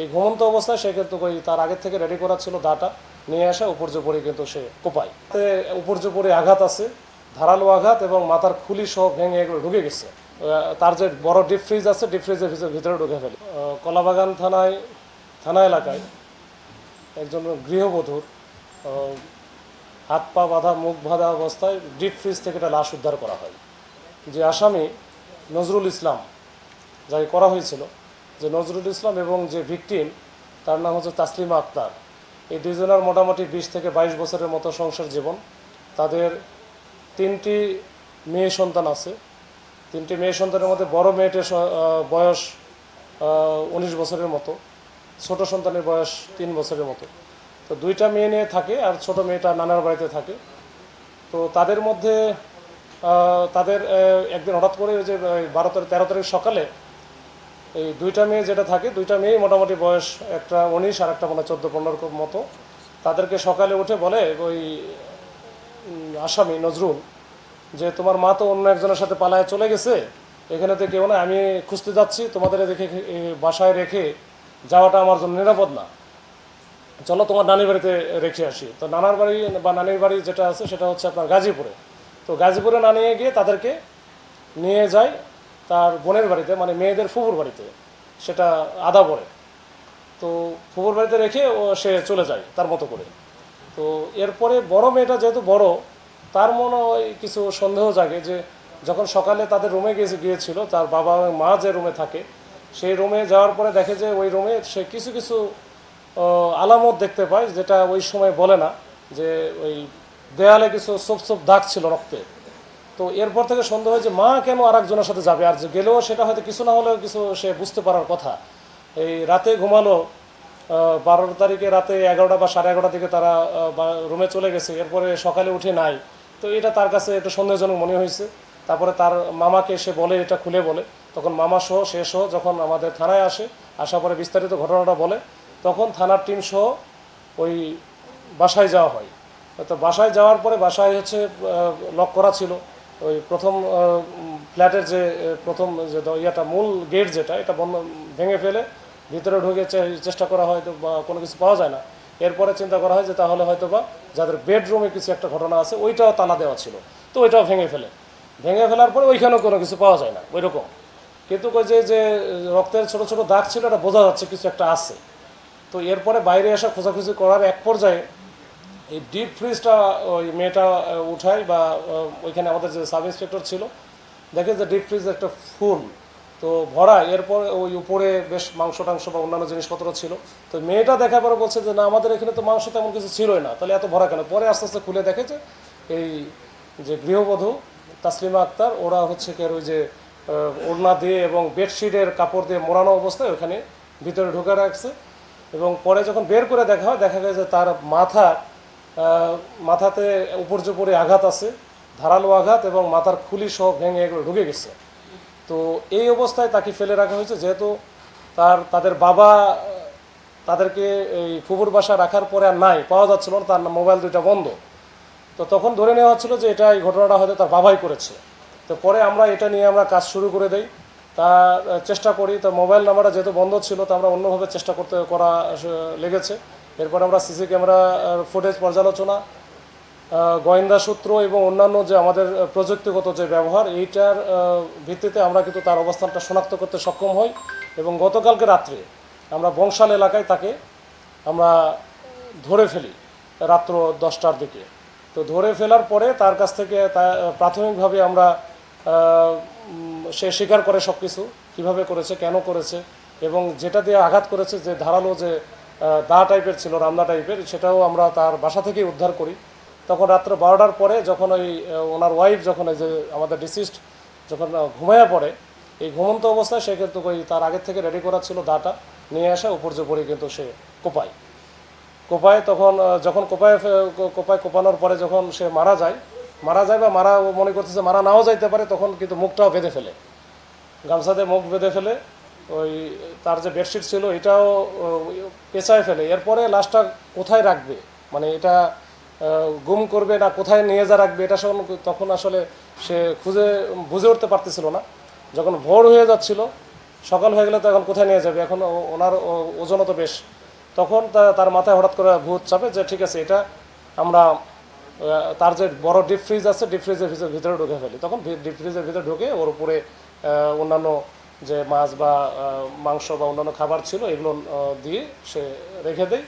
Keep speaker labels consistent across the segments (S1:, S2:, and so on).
S1: এই ঘুমন্ত অবস্থায় সে কিন্তু ওই তার আগের থেকে রেডি করা ছিল দাটা। নিয়ে আসা উপর্য পরে কিন্তু সে কোপায়। তাতে উপর্য আঘাত আছে, ধারালো আঘাত এবং মাথার খুলি সহ ভেঙে এগুলো ঢুকে গেছে। তার যে বড় ডিপ ফ্রিজ আছে ডিপ ফ্রিজের ভিতরে ঢুকে ফেলে। কলাবাগান থানায় থানা এলাকায় একজন গৃহবধূর হাত পা বাঁধা, মুখ বাঁধা অবস্থায় ডিপ ফ্রিজ থেকে একটা লাশ উদ্ধার করা হয়। যে আসামি নজরুল ইসলাম, যাকে করা হয়েছিল যে নজরুল ইসলাম এবং যে ভিকটিম, তার নাম হচ্ছে তাসলিমা আক্তার। এই দুইজনের মোটামুটি বিশ থেকে বাইশ বছরের মতো সংসার জীবন। তাদের তিনটি মেয়ে সন্তান আছে। তিনটি মেয়ে সন্তানের মধ্যে বড় মেয়েটির বয়স উনিশ বছরের মতো। ছোট সন্তানের বয়স তিন বছরের মতো। তো দুইটা মেয়ে নিয়ে থাকে আর ছোট মেয়েটা নানার বাড়িতে থাকে। তো তাদের মধ্যে তাদের একদিন হঠাৎ করে ওই যে বারো তারিখ, তেরো তারিখ সকালে এই দুইটা মেয়ে যেটা থাকে, দুইটা মেয়ে মোটামুটি বয়স একটা উনিশ আর একটা মানে চোদ্দ পনেরো মতো। তাদেরকে সকালে উঠে বলে ওই আসামি নজরুল যে, তোমার মা তো অন্য একজনের সাথে পালায় চলে গেছে, এখানে তো কেউ না আমি খুঁজতে যাচ্ছি, তোমাদের দেখে বাসায় রেখে যাওয়াটা আমার জন্য নিরাপদ না। চলো তোমার নানির বাড়িতে রেখে আসি। তো নানার বাড়ি বা নানির বাড়ি যেটা আছে সেটা হচ্ছে আপনার গাজীপুরে। তো গাজীপুরে না নিয়ে গিয়ে তাদেরকে নিয়ে যায় তার বোনের বাড়িতে মানে মেয়েদের ফুফুর বাড়িতে, সেটা আদা পড়ে তো ফুফুর বাড়িতে রেখে ও সে চলে যায় তার মতো করে। তো এরপরে বড় মেয়েটা যেহেতু বড়, তার মনে কিছু সন্দেহ জাগে যে যখন সকালে তাদের রুমে গিয়ে গিয়েছিল, তার বাবা এবং মা যে রুমে থাকে, সেই রুমে যাওয়ার পরে দেখে যে ওই রুমে সে কিছু কিছু আলামত দেখতে পায়, যেটা ওই সময় বলে না, যে ওই দেয়ালে কিছু সোপ সোপ দাগ ছিল রক্তে তো এরপর থেকে সন্দেহ হয় যে মা কেন আর একজনের সাথে যাবে? আর গেলেও সেটা হয়তো কিছু না হলেও কিছু সে বুঝতে পারার কথা। এই রাতে ঘুমালো বারো তারিখে রাতে এগারোটা বা সাড়ে এগারোটা দিকে তারা রুমে চলে গেছে। এরপরে সকালে উঠে নাই। তো এটা তার কাছে একটু সন্দেহজনক মনে হয়েছে। তারপরে তার মামাকে সে বলে, এটা খুলে বলে। তখন মামা সহ, সে সহ যখন আমাদের থানায় আসে, আসার পরে বিস্তারিত ঘটনাটা বলে, তখন থানার টিম সহ ওই বাসায় যাওয়া হয়। তো বাসায় যাওয়ার পরে বাসায় হচ্ছে লক করা ছিল। ওই প্রথম ফ্ল্যাটের যে প্রথম যে ইয়েটা, মূল গেট যেটা, এটা বন্ধ, ভেঙে ফেলে, ভিতরে ঢুকে চেষ্টা করা হয়, তো বা কোনো কিছু পাওয়া যায় না। এরপরে চিন্তা করা হয় যে তাহলে হয়তো বা যাদের বেডরুমে কিছু একটা ঘটনা আছে, ওইটাও তালা দেওয়া ছিল, তো ওইটাও ভেঙে ফেলে। ভেঙে ফেলার পরে ওইখানেও কোনো কিছু পাওয়া যায় না ওই রকম কিন্তু যে যে, রক্তের ছোট ছোট দাগ ছিল, এটা বোঝা যাচ্ছে কিছু একটা আছে। তো এরপরে বাইরে এসে খোঁজাখুঁজি করার এক পর্যায়ে এই ডিপ ফ্রিজটা ওই মেয়েটা উঠায় বা ওইখানে আমাদের যে সাব ইন্সপেক্টর ছিল, দেখে যে ডিপ ফ্রিজ একটা ফুল। তো ভরা এরপর ওই উপরে বেশ মাংস টাংস বা অন্যান্য জিনিসপত্র ছিল। তো মেয়েটা দেখার পরে বলছে যে, না, আমাদের এখানে তো মাংস তেমন কিছু ছিলই না। তাহলে এত ভরা কেন? পরে আস্তে আস্তে খুলে দেখে যে, এই যে গৃহবধূ, তাসলিমা আক্তার, ওরা হচ্ছে কি ওই যে ওড়না দিয়ে এবং বেডশিটের কাপড় দিয়ে মোড়ানো অবস্থায় ওখানে ভিতরে ঢুকে রাখছে। এবং পরে যখন বের করে দেখা হয়, দেখা গেছে যে তার মাথা মাথাতে উপর্যুপরি আঘাত আছে, ধারালো আঘাত এবং মাথার খুলি সহ ভেঙে এগুলো ঢুকে গেছে। তো এই অবস্থায় তাকে ফেলে রাখা হয়েছে, যেহেতু তার, তাদের বাবা, তাদেরকে এই ফুবুর বাসা রাখার পরে আর নাই, পাওয়া যাচ্ছিল না, তার মোবাইল দুইটা বন্ধ। তো তখন ধরে নেওয়া হচ্ছিল যে এটা এই ঘটনাটা হয়তো তার বাবাই করেছে। তো পরে আমরা এটা নিয়ে আমরা কাজ শুরু করে দেই। তা চেষ্টা করি, তো মোবাইল নাম্বারটা যেহেতু বন্ধ ছিল, তো আমরা অন্যভাবে চেষ্টা করতে, করা লেগেছে। এরপর আমরা সিসি ক্যামেরা ফুটেজ পর্যালোচনা গোয়েন্দা সূত্র এবং অন্যান্য যে আমাদের প্রযুক্তিগত যে ব্যবহার, এইটার ভিত্তিতে আমরা কিন্তু তার অবস্থানটা শনাক্ত করতে সক্ষম হই এবং গতকালকে রাত্রে আমরা বংশাল এলাকায় তাকে আমরা ধরে ফেলি, রাত্র দশটার দিকে। তো ধরে ফেলার পরে তার কাছ থেকে তা, প্রাথমিকভাবে আমরা সে স্বীকার করে সব কিছু কীভাবে করেছে, কেন করেছে এবং যেটা দিয়ে আঘাত করেছে, যে ধারালো যে দা টাইপের ছিল, রামদা টাইপের সেটাও আমরা তার বাসা থেকেই উদ্ধার করি। তখন রাত্র বারোটার পরে যখন ওই ওনার ওয়াইফ যখন ওই যে আমাদের ডিসিস্ট যখন ঘুমাইয়া পড়ে, এই ঘুমন্ত অবস্থায় সে কিন্তু ওই তার আগের থেকে রেডি করা ছিল দাটা, নিয়ে আসা, উপর পরে কিন্তু সে কোপায়। কোপায় তখন যখন কোপায় কোপায় কোপানোর পরে যখন সে মারা যায় মারা যায় বা মারা মনে করতেছে মারা নাও যাইতে পারে, তখন কিন্তু মুখটাও বেঁধে ফেলে। গামছাতে মুখ বেঁধে ফেলে ওই, তার যে বেডশিট ছিল, এটাও পেঁচায় ফেলে। এরপরে লাশটা কোথায় রাখবে? মানে এটা গুম করবে না, কোথায় নিয়ে যা রাখবে, এটা তখন আসলে সে খুঁজে, বুঝে উঠতে পারতেছিল না। যখন ভোর হয়ে যাচ্ছিল, সকাল হয়ে গেলে তো এখন কোথায় নিয়ে যাবে? এখন ওনার ওজনও তো বেশ। তখন তার মাথায় হঠাৎ করে ভূত চাপে যে, ঠিক আছে, এটা আমরা তার যে বড় ডিপ ফ্রিজ আছে ডিপ ফ্রিজের ভিতরে ঢুকে ফেলি। তখন ডিপ ফ্রিজের ভিতরে ঢুকে ওর উপরে অন্যান্য যে মাছ বা মাংস বা অন্যান্য খাবার ছিল, এগুলো দিয়ে সে রেখে দেয়।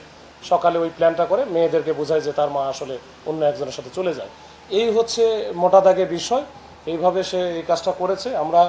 S1: সকালে ওই প্ল্যানটা করে মেয়েদেরকে বোঝায় যে তার মা আসলে অন্য একজনের সাথে চলে যায়। এই হচ্ছে মোটা দাগে বিষয়। এইভাবে সে এই কাজটা করেছে। আমরা